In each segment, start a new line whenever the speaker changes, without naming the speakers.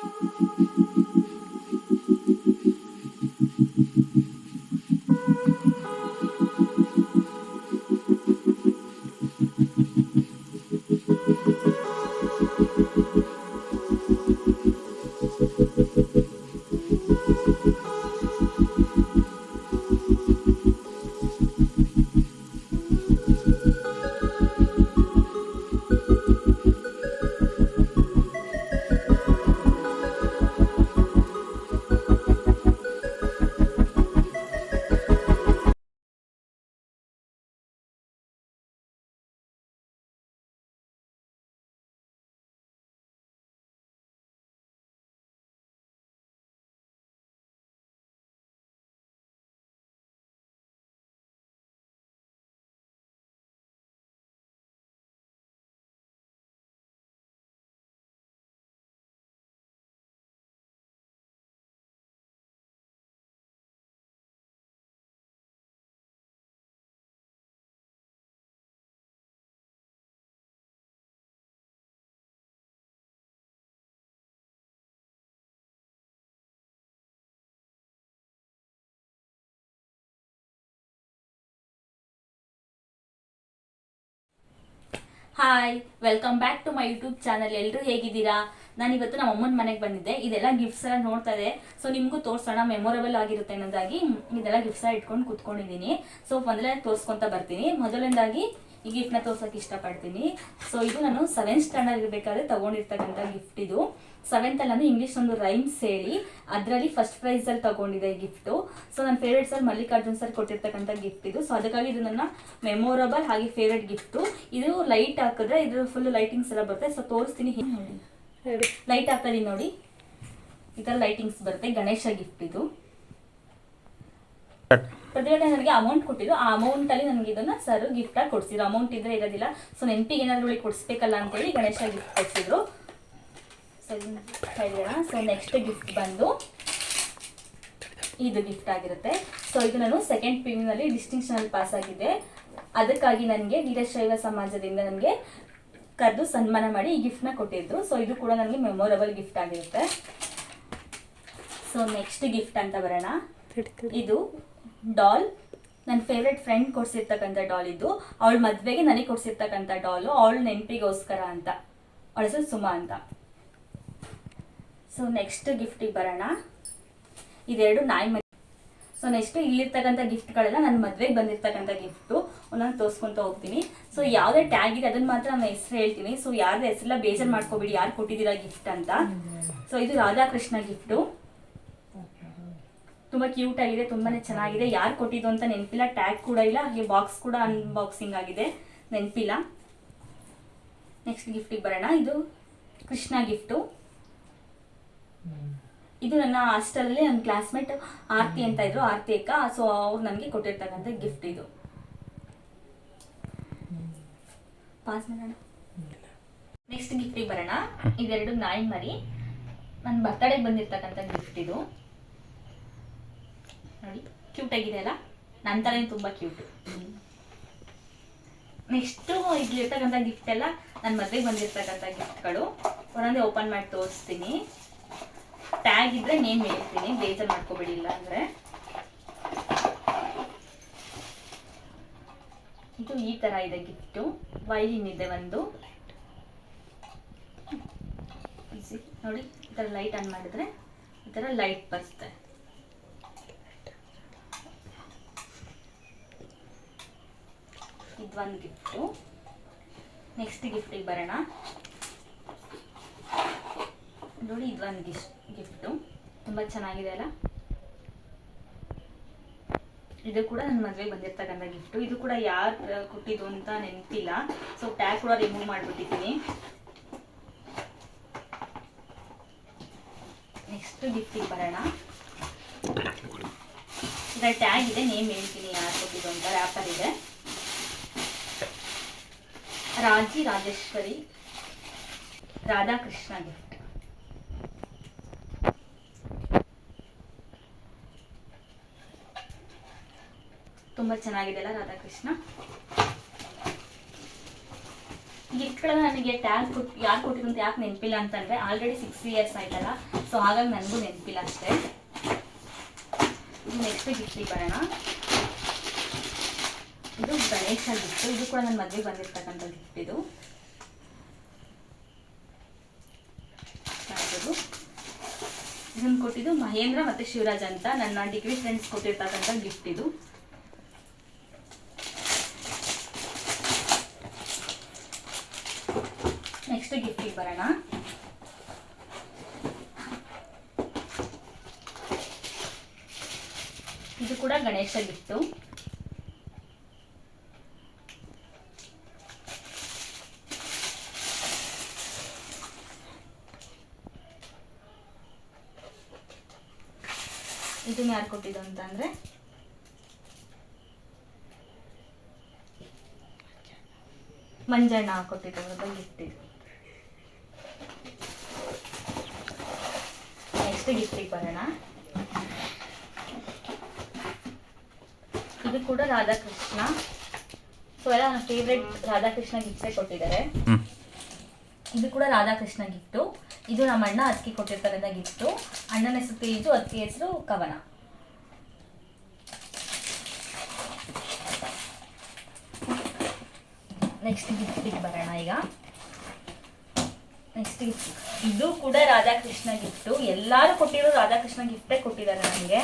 Thank hi welcome back to my YouTube channel ಎಲ್ಲರೂ ಹೇಗಿದ್ದೀರಾ? ನಾನು ಇವತ್ತು ನಮ್ಮ ಅಮ್ಮನ ಮನೆಗೆ ಬಂದಿದ್ದೆ. ಇದೆಲ್ಲ ಗಿಫ್ಟ್ಸ್ ಎಲ್ಲ ನೋಡ್ತಾ ಇದೆ. ಸೊ ನಿಮಗೂ ತೋರಿಸೋಣ ಮೆಮೊರಬಲ್ ಆಗಿರುತ್ತೆ ಅನ್ನೋದಾಗಿ. ಇದೆಲ್ಲ ಗಿಫ್ಟ್ಸ್ ಎಲ್ಲ ಇಟ್ಕೊಂಡು ಕೂತ್ಕೊಂಡಿದ್ದೀನಿ. ಸೊ ಮೊದಲೇ ತೋರಿಸ್ಕೊಂತ ಬರ್ತೀನಿ. ಮೊದಲನೇದಾಗಿ ಈ ಗಿಫ್ಟ್ನ ತೋರ್ಸೋಕೆ ಇಷ್ಟಪಡ್ತೀನಿ. ಸೊ ಇದು ನಾನು ಸೆವೆಂತ್ ಸ್ಟ್ಯಾಂಡರ್ಡ್ ಇರಬೇಕಾದ್ರೆ ತಗೊಂಡಿರ್ತಕ್ಕಂಥ ಗಿಫ್ಟ್ ಇದು. ಸೆವೆಂತ್ ಅಲ್ಲಿ ಅಂದ್ರೆ ಇಂಗ್ಲಿಷ್ ಒಂದು ರೈಮ್ಸ್ ಹೇಳಿ ಅದರಲ್ಲಿ ಫಸ್ಟ್ ಪ್ರೈಸ್ ಅಲ್ಲಿ ತಗೊಂಡಿದೆ ಗಿಫ್ಟು ಸೊ ನನ್ನ ಫೇವ್ರೇಟ್ ಸರ್ ಮಲ್ಲಿಕಾರ್ಜುನ್ ಸರ್ ಕೊಟ್ಟಿರ್ತಕ್ಕಂಥ ಗಿಫ್ಟ್ ಇದು. ಸೊ ಅದಕ್ಕಾಗಿ ಇದು ನನ್ನ ಮೆಮೊರಬಲ್ ಹಾಗೆ ಫೇವ್ರೇಟ್ ಗಿಫ್ಟು ಇದು ಲೈಟ್ ಹಾಕಿದ್ರೆ ಇದ್ರ ಫುಲ್ ಲೈಟಿಂಗ್ಸ್ ಎಲ್ಲ ಬರುತ್ತೆ. ಸೊ ತೋರಿಸ್ತೀನಿ ನೋಡಿ ಲೈಟ್ ಹಾಕ್ತೀನಿ ನೋಡಿ. ಈ ಥರ ಲೈಟಿಂಗ್ಸ್ ಬರುತ್ತೆ. ಗಣೇಶ ಗಿಫ್ಟ್ ಇದು. ಪ್ರತಿಭಟನೆ ನನಗೆ ಅಮೌಂಟ್ ಕೊಟ್ಟಿದ್ದು. ಆ ಅಮೌಂಟ್ ಅಲ್ಲಿ ನನಗೆ ಇದನ್ನ ಸರ್ ಗಿಫ್ಟ್ ಆಗಿ ಕೊಡ್ಸಿದ್ರು. ಅಮೌಂಟ್ ಇದ್ರೆ ಇರೋದಿಲ್ಲ. ಸೊ ನೆನಪಿಗೆ ಏನಾದ್ರು ಕೊಡಿಸ್ಬೇಕಲ್ಲ ಅಂತೇಳಿ ಗಣೇಶ ಗಿಫ್ಟ್ ಕೊಡ್ಸಿದ್ರು. ಸೊ ಸೊ ನೆಕ್ಸ್ಟ್ ಗಿಫ್ಟ್ ಬಂದು ಇದು ಗಿಫ್ಟ್ ಆಗಿರುತ್ತೆ. ಸೊ ಇದು ನಾನು ಸೆಕೆಂಡ್ ಪಿ ಯುನಲ್ಲಿ ಡಿಸ್ಟಿಂಕ್ಷನಲ್ಲಿ ಪಾಸ್ ಆಗಿದ್ದೆ. ಅದಕ್ಕಾಗಿ ನನಗೆ ವೀರಶೈವ ಸಮಾಜದಿಂದ ನನಗೆ ಕರೆದು ಸನ್ಮಾನ ಮಾಡಿ ಈ ಗಿಫ್ಟ್ನ ಕೊಟ್ಟಿದ್ರು ಸೊ ಇದು ಕೂಡ ನನಗೆ ಮೆಮೊರಬಲ್ ಗಿಫ್ಟ್ ಆಗಿರುತ್ತೆ. ಸೊ ನೆಕ್ಸ್ಟ್ ಗಿಫ್ಟ್ ಅಂತ ಬರೋಣ. ಇದು ಡಾಲ್ ನನ್ನ ಫೇವ್ರೆಟ್ ಫ್ರೆಂಡ್ ಕೊಡ್ಸಿರ್ತಕ್ಕಂಥ ಡಾಲ್ ಇದು. ಅವಳ ಮದುವೆಗೆ ನನಗೆ ಕೊಡ್ಸಿರ್ತಕ್ಕಂಥ ಡಾಲು ಅವಳ ನೆನಪಿಗೋಸ್ಕರ ಅಂತ. ಅವಳ ಹೆಸರು ಸುಮಾ ಅಂತ. ಸೊ ನೆಕ್ಸ್ಟ್ ಗಿಫ್ಟಿಗೆ ಬರೋಣ. ಇದೆರಡು ನಾಯಿ ಮರಿ ಸೊ ನೆಕ್ಸ್ಟ್ ಇಲ್ಲಿರ್ತಕ್ಕಂಥ ಗಿಫ್ಟ್ಗಳೆಲ್ಲ ನನ್ನ ಮದುವೆಗೆ ಬಂದಿರ್ತಕ್ಕಂಥ ಗಿಫ್ಟು ಒಂದೊಂದು ತೋರಿಸ್ಕೊಂತ ಹೋಗ್ತೀನಿ. ಸೊ ಯಾವುದೇ ಟ್ಯಾಗ್ ಇದೆ, ಅದನ್ನ ಮಾತ್ರ ನಾನು ಹೆಸರು ಹೇಳ್ತೀನಿ. ಸೊ ಯಾರ್ದು ಹೆಸರೆಲ್ಲ ಬೇಜಾರು ಮಾಡ್ಕೋಬೇಡಿ, ಯಾರು ಕೊಟ್ಟಿದ್ದೀರಾ ಗಿಫ್ಟ್ ಅಂತ. ಸೊ ಇದು ರಾಧಾಕೃಷ್ಣ ಗಿಫ್ಟು ತುಂಬ ಕ್ಯೂಟ್ ಆಗಿದೆ, ತುಂಬಾನೇ ಚೆನ್ನಾಗಿದೆ. ಯಾರು ಕೊಟ್ಟಿದ್ದು ಅಂತ ನೆನಪಿಲ್ಲ ಟ್ಯಾಗ್ ಕೂಡ ಇಲ್ಲ, ಹಾಗೆ ಬಾಕ್ಸ್ ಕೂಡ ಅನ್ಬಾಕ್ಸಿಂಗ್ ಆಗಿದೆ. ನೆನಪಿಲ್ಲ. ನೆಕ್ಸ್ಟ್ ಗಿಫ್ಟಿಗೆ ಬರೋಣ. ಇದು ಕೃಷ್ಣ ಗಿಫ್ಟು ಇದು ನನ್ನ ಹಾಸ್ಟೆಲಲ್ಲಿ ನನ್ನ ಕ್ಲಾಸ್ಮೇಟ್ ಆರ್ತಿ ಅಂತ ಇದ್ರು, ಆರ್ತಿ ಅಕ್ಕ. ಸೊ ಅವ್ರು ನನಗೆ ಕೊಟ್ಟಿರ್ತಕ್ಕಂಥ ಗಿಫ್ಟ್ ಇದು. ಪಾಸ್ ಮಾಡೋಣ? ನೆಕ್ಸ್ಟ್ ಗಿಫ್ಟಿಗೆ ಬರೋಣ. ಇದೆರಡು ನಾಯಿ ಮರಿ. ನನ್ನ ಬರ್ತಡೇಗೆ ಬಂದಿರ್ತಕ್ಕಂಥ ಗಿಫ್ಟ್ ಇದು. ನೋಡಿ ಕ್ಯೂಟ್ ಆಗಿದೆ ಅಲ್ಲ? ನನ್ನ ಥರನೇ ತುಂಬ ಕ್ಯೂಟ್ ನೆಕ್ಸ್ಟು ಇಲ್ಲಿರ್ತಕ್ಕಂಥ ಗಿಫ್ಟ್ ಎಲ್ಲ ನನ್ನ ಮದುವೆಗೆ ಬಂದಿರ್ತಕ್ಕಂಥ ಗಿಫ್ಟ್ಗಳು ಒಂದೊಂದೇ ಓಪನ್ ಮಾಡಿ ತೋರಿಸ್ತೀನಿ. ಟ್ಯಾಗ್ ಇದ್ರೆ ನೇಮ್ ಹೇಳ್ತೀನಿ ಬೇಜಾರು ಮಾಡ್ಕೋಬೇಡಿ ಇಲ್ಲ ಅಂದ್ರೆ. ಇದು ಈ ತರ ಇದೆ ಗಿಫ್ಟು. ವೈಲಿನ್ ಇದೆ ಒಂದು. ನೋಡಿ, ಈ ಥರ ಲೈಟ್ ಆನ್ ಮಾಡಿದ್ರೆ ಈ ಥರ ಲೈಟ್ ಬರ್ತದೆ ಇದೊಂದು ಗಿಫ್ಟು. ನೆಕ್ಸ್ಟ್ ಗಿಫ್ಟಿಗೆ ಬರೋಣ. ನೋಡಿ ಇದೊಂದು ಗಿಫ್ಟ್ ಗಿಫ್ಟು ತುಂಬ ಚೆನ್ನಾಗಿದೆ ಅಲ್ಲ? ಇದು ಕೂಡ ನನ್ನ ಮದುವೆಗೆ ಬಂದಿರ್ತಕ್ಕಂಥ ಗಿಫ್ಟು ಇದು ಕೂಡ ಯಾರು ಕೊಟ್ಟಿದ್ದು ಅಂತ ನೆನಪಿಲ್ಲ. ಸೊ ಟ್ಯಾಗ್ ಕೂಡ ರಿಮೂವ್ ಮಾಡಿಬಿಟ್ಟಿದ್ದೀನಿ. ನೆಕ್ಸ್ಟ್ ಗಿಫ್ಟಿಗೆ ಬರೋಣ. ಇದರ ಟ್ಯಾಗ್ ಇದೆ ನೇಮ್ ಹೇಳ್ತೀನಿ ಯಾರು ಕೊಟ್ಟಿದ್ದು ಅಂತ ರ್ಯಾಪರ್ ಇದೆ. ರಾಜಿ ರಾಜೇಶ್ವರಿ, ರಾಧಾಕೃಷ್ಣ ಗಿಫ್ಟ್ ತುಂಬಾ ಚೆನ್ನಾಗಿದೆ ಅಲ್ಲ ರಾಧಾಕೃಷ್ಣ? ಗಿಫ್ಟ್ಗಳನ್ನ ನನಗೆ ಟ್ಯಾಗ್ ಕೊಟ್ಟು ಯಾರು ಕೊಟ್ಟಿದ್ದು ಅಂತ ಯಾಕೆ ನೆನಪಿಲ್ಲ ಅಂತಂದರೆ ಆಲ್ರೆಡಿ ಸಿಕ್ಸ್ ಇಯರ್ಸ್ ಆಯ್ತಲ್ಲ ಸೊ ಹಾಗಾಗಿ ನನಗೂ ನೆನಪಿಲ್ಲ ಅಷ್ಟೇ. ನೆಕ್ಸ್ಟ್ ಗಿಫ್ಟಿಗೆ ಬರೋಣ. ಇದು ಗಣೇಶ ಗಿಫ್ಟ್ ಇದು ಕೂಡ ನನ್ನ ಮದುವೆಗೆ ಬಂದಿರ್ತಕ್ಕಂಥ ಗಿಫ್ಟ್ ಇದು. ಇದನ್ನ ಕೊಟ್ಟಿದ್ದು ಮಹೇಂದ್ರ ಮತ್ತೆ ಶಿವರಾಜ್ ಅಂತ ನನ್ನ ಡಿಗ್ರಿ ಫ್ರೆಂಡ್ಸ್ ಕೊಟ್ಟಿರ್ತಕ್ಕಂಥ ಗಿಫ್ಟ್ ಇದು ನೆಕ್ಸ್ಟ್ ಗಿಫ್ಟಿಗೆ ಬರೋಣ. ಇದು ಕೂಡ ಗಣೇಶ ಗಿಫ್ಟು ಇದನ್ನ ಯಾರು ಕೊಟ್ಟಿದ್ದು ಅಂತ ಅಂದ್ರೆ? ಮಂಜಣ್ಣ ಕೊಟ್ಟಿದ್ದು ಗಿಫ್ಟ್ ಇದು ನೆಕ್ಸ್ಟ್ ಗಿಫ್ಟಿಗೆ ಬರೋಣ. ಇದು ಕೂಡ ರಾಧಾಕೃಷ್ಣ. ಸೊ ಎಲ್ಲ ನನ್ನ ಫೇವ್ರೆಟ್ ರಾಧಾಕೃಷ್ಣ ಗಿಫ್ಟೇ ಕೊಟ್ಟಿದ್ದಾರೆ. ಇದು ಕೂಡ ರಾಧಾಕೃಷ್ಣ ಗಿಫ್ಟು ಇದು ನಮ್ಮ ಅಣ್ಣ ಅದಕ್ಕೆ ಕೊಟ್ಟಿರ್ತಕ್ಕಂಥ ಗಿಫ್ಟು ಅಣ್ಣನ ಹೆಸರು ತೇಜು ಅದಕ್ಕೆ ಹೆಸರು ಕವನ. ನೆಕ್ಸ್ಟ್ ಗಿಫ್ಟಿಗೆ ಬರೋಣ ಈಗ. ನೆಕ್ಸ್ಟ್ ಇದು ಕೂಡ ರಾಧಾಕೃಷ್ಣ ಗಿಫ್ಟು ಎಲ್ಲರೂ ಕೊಟ್ಟಿರೋ ರಾಧಾಕೃಷ್ಣ ಗಿಫ್ಟೇ ಕೊಟ್ಟಿದ್ದಾರೆ ನನಗೆ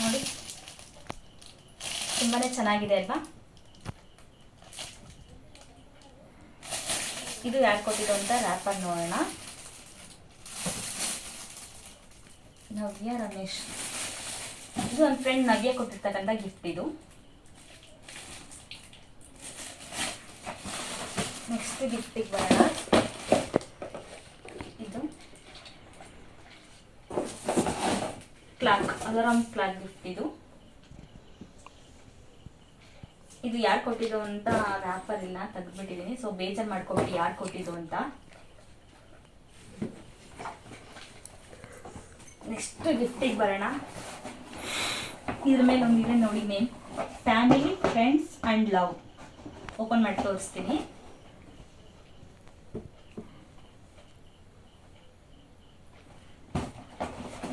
ನೋಡಿ. ತುಂಬಾನೇ ಚೆನ್ನಾಗಿದೆ ಅಲ್ವಾ? ಇದು ಯಾಕೆ ಕೊಟ್ಟಿದ್ದು ಅಂತ ರ್ಯಾಪರ್ ನೋಡೋಣ. ನವ್ಯ ರಮೇಶ್. ಇದು ನನ್ನ ಫ್ರೆಂಡ್ ನವ್ಯ ಕೊಟ್ಟಿರ್ತಕ್ಕಂಥ ಗಿಫ್ಟ್ ಇದು. ನೆಕ್ಸ್ಟ್ ಗಿಫ್ಟಿಗೆ ಬರೋಣ. ಇದು. ಕ್ಲಾಕ್ ಅಲಾರಾಮ್ ಕ್ಲಾಕ್ ಗಿಫ್ಟ್ ಇದು. ಇದು ಯಾರು ಕೊಟ್ಟಿದ್ದು ಅಂತ ರ್ಯಾಪರ್ ಇಲ್ಲ ತೆಗೆದ್ಬಿಟ್ಟಿದ್ದೀನಿ ಸೊ ಬೇಜಾರು ಮಾಡ್ಕೊಬಿಟ್ಟು ಯಾರು ಕೊಟ್ಟಿದ್ದು ಅಂತ. ನೆಕ್ಸ್ಟ್ ಗಿಫ್ಟಿಗೆ ಬರೋಣ. ಇದ್ರ ಮೇಲೆ ಒಂದಿದೆ ನೋಡಿ name family friends and love open ಮಾಡಿ ತೋರಿಸ್ತೀನಿ.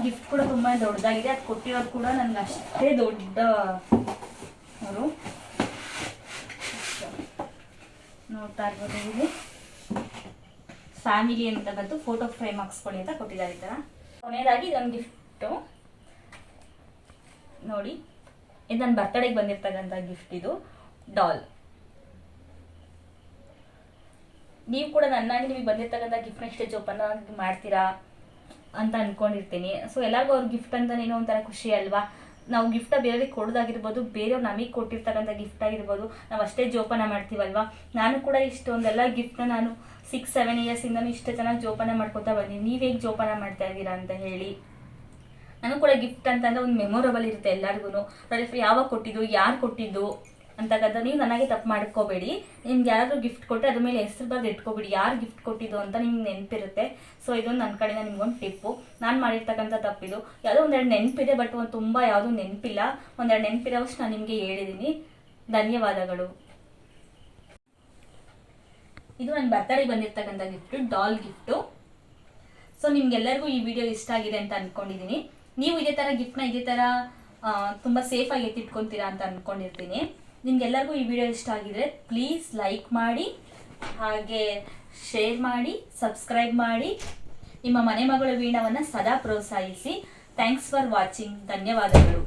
ಗಿಫ್ಟ್ ಕೂಡ ತುಂಬಾ ದೊಡ್ಡದಾಗಿದೆ. ಅದು ಕೊಟ್ಟಿರೋದು ಕೂಡ ನನ್ಗೆ ಅಷ್ಟೇ ದೊಡ್ಡ ಅವರು ನೋಡ್ತಾ ಇರ್ಬೋದು ಇಲ್ಲಿ. ಫ್ಯಾಮಿಲಿ ಅಂತ ಬಂದು ಫೋಟೋ ಫ್ರೇಮ್ ಹಾಕ್ಸ್ಕೊಳ್ಳಿ ಅಂತ ಕೊಟ್ಟಿದ್ದಾರೆ ಈ ಥರ ಕೊನೆಯದಾಗಿ ಇದೊಂದು ಗಿಫ್ಟು ನೋಡಿ, ಇದು ನನ್ನ ಬರ್ತ್ಡೇಗೆ ಬಂದಿರ್ತಕ್ಕಂಥ ಗಿಫ್ಟ್ ಇದು. ಡಾಲ್ ನೀವು ಕೂಡ ನನ್ನಾಗಿ ನಿಮಗೆ ಬಂದಿರ್ತಕ್ಕಂಥ ಗಿಫ್ಟ್ ಎಷ್ಟೇ ಜೋಪಾನ ಮಾಡ್ತೀರಾ? ಅಂತ ಅನ್ಕೊಂಡಿರ್ತೀನಿ. ಸೊ ಎಲ್ಲರಿಗೂ ಅವ್ರ ಗಿಫ್ಟ್ ಅಂತ ಏನೋ ಒಂಥರ ಖುಷಿ ಅಲ್ವಾ? ನಾವು ಗಿಫ್ಟ ಬೇರೆಯವ್ರಿಗೆ ಕೊಡೋದಾಗಿರ್ಬೋದು, ಬೇರೆಯವ್ರು ನಮಗೆ ಕೊಟ್ಟಿರ್ತಕ್ಕಂಥ ಗಿಫ್ಟ್ ಆಗಿರ್ಬೋದು, ನಾವು ಅಷ್ಟೇ ಜೋಪಾನ ಮಾಡ್ತೀವಲ್ವಾ? ನಾನು ಕೂಡ ಇಷ್ಟೊಂದೆಲ್ಲ ಗಿಫ್ಟ್ನ ನಾನು ಸಿಕ್ಸ್ ಸೆವೆನ್ ಇಯರ್ಸಿಂದಲೂ ಇಷ್ಟು ಚೆನ್ನಾಗಿ ಜೋಪಾನ ಮಾಡ್ಕೊತಾ ಬಂದೀನಿ. ನೀವು ಹೇಗೆ ಜೋಪಾನ ಮಾಡ್ತಾ ಇದ್ದೀರಾ ಅಂತ ಹೇಳಿ. ನನಗೂ ಕೂಡ ಗಿಫ್ಟ್ ಅಂತಂದ್ರೆ ಒಂದು ಮೆಮೊರಬಲ್ ಇರುತ್ತೆ ಎಲ್ಲರಿಗೂ ಯಾವಾಗ ಕೊಟ್ಟಿದ್ದು, ಯಾರು ಕೊಟ್ಟಿದ್ದು? ಅಂತಕ್ಕಂಥ ನೀವು ನನಗೆ ತಪ್ಪು ಮಾಡ್ಕೋಬೇಡಿ. ನಿಮ್ಗೆ ಯಾರಾದರೂ ಗಿಫ್ಟ್ ಕೊಟ್ಟರೆ ಅದ್ರ ಮೇಲೆ ಹೆಸರು ಬರೆದು ಇಟ್ಕೋಬೇಡಿ. ಯಾರು ಗಿಫ್ಟ್ ಕೊಟ್ಟಿದ್ದು ಅಂತ ನಿಮ್ಗೆ ನೆನಪಿರುತ್ತೆ. ಸೊ ಇದೊಂದು ನನ್ನ ಕಡೆಯಿಂದ ನಿಮ್ಗೊಂದು ಟಿಪ್ಪು ನಾನು ಮಾಡಿರ್ತಕ್ಕಂಥ ತಪ್ಪಿದು. ಯಾವುದೋ ಒಂದೆರಡು ನೆನಪಿದೆ ಬಟ್ ಒಂದು ತುಂಬ ಯಾವುದೂ ನೆನಪಿಲ್ಲ. ಒಂದೆರಡು ನೆನಪಿರೋಷ್ಟು ನಾನು ನಿಮಗೆ ಹೇಳಿದ್ದೀನಿ ಧನ್ಯವಾದಗಳು. ಇದು ನನ್ನ ಬರ್ತಡೇ ಬಂದಿರ್ತಕ್ಕಂಥ ಗಿಫ್ಟು ಡಾಲ್ ಗಿಫ್ಟು ಸೊ ನಿಮ್ಗೆಲ್ಲರಿಗೂ ಈ ವಿಡಿಯೋ ಇಷ್ಟ ಆಗಿದೆ ಅಂತ ಅಂದ್ಕೊಂಡಿದ್ದೀನಿ ನೀವು ಇದೇ ಥರ ಗಿಫ್ಟ್ನ ಇದೇ ಥರ ತುಂಬ ಸೇಫಾಗಿ ಎತ್ತಿಟ್ಕೊತೀರಾ ಅಂತ ಅನ್ಕೊಂಡಿರ್ತೀನಿ. ನಿಮ್ಗೆಲ್ಲರಿಗೂ ಈ ವಿಡಿಯೋ ಇಷ್ಟ ಆಗಿದ್ರೆ ಪ್ಲೀಸ್ ಲೈಕ್ ಮಾಡಿ, ಹಾಗೆ ಶೇರ್ ಮಾಡಿ ಸಬ್ಸ್ಕ್ರೈಬ್ ಮಾಡಿ. ನಿಮ್ಮ ಮನೆ ಮಗಳ ವೀಣವನ್ನು ಸದಾ ಪ್ರೋತ್ಸಾಹಿಸಿ. ಥ್ಯಾಂಕ್ಸ್ ಫಾರ್ ವಾಚಿಂಗ್ ಧನ್ಯವಾದಗಳು.